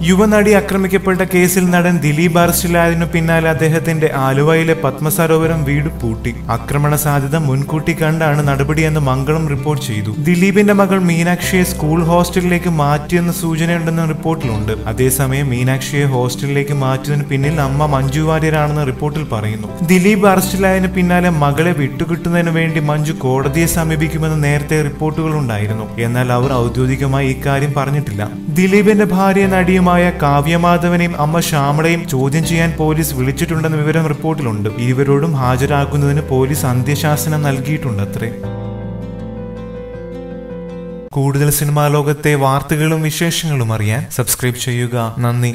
യുവനടി ആക്രമിക്കപ്പെട്ട കേസിൽ നടൻ ദിലീപ് അറസ്റ്റിലായതിനു പിന്നാലെ അദ്ദേഹത്തിന്റെ ആലുവയിലെ പത്മസരോവരം വീട് പൂട്ടി. ആക്രമണ സാധ്യത മുൻകൂട്ടി കണ്ടാണ് നടപടിയെന്ന് മംഗളം റിപ്പോർട്ട് ചെയ്തു. ദിലീപിന്റെ മകൾ മീനാക്ഷിയെ സ്കൂൾ ഹോസ്റ്റലിലേക്ക് മാറ്റിയെന്ന സൂചനയുണ്ടെന്ന റിപ്പോർട്ടിലുണ്ട്. അതേസമയം മീനാക്ഷിയെ ഹോസ്റ്റലിലേക്ക് മാറ്റിയതിനു പിന്നിൽ അമ്മ മഞ്ജു വാര്യരാണെന്ന് റിപ്പോർട്ടിൽ പറയുന്നു. ദിലീപ് അറസ്റ്റിലായതിനു പിന്നാലെ മകളെ വിട്ടുകിട്ടുന്നതിന് വേണ്ടി മഞ്ജു കോടതിയെ സമീപിക്കുമെന്ന് നേരത്തെ റിപ്പോർട്ടുകൾ ഉണ്ടായിരുന്നു എന്നാൽ അവർ ഔദ്യോഗികമായി ഇക്കാര്യം പറഞ്ഞിട്ടില്ല. ദിലീപിന്റെ ഭാര്യ നടിയുമായ കാവ്യമാധവനെയും അമ്മ ശ്യാമളയും ചോദ്യം ചെയ്യാൻ പോലീസ് വിളിച്ചിട്ടുണ്ടെന്ന വിവരം റിപ്പോർട്ടിലുണ്ട്. ഇരുവരോടും ഹാജരാക്കുന്നതിന് പോലീസ് അന്ത്യശാസനം നൽകിയിട്ടുണ്ടത്രേ. കൂടുതൽ സിനിമാ ലോകത്തെ വാർത്തകളും വിശേഷങ്ങളും അറിയാൻ സബ്സ്ക്രൈബ് ചെയ്യുക. നന്ദി.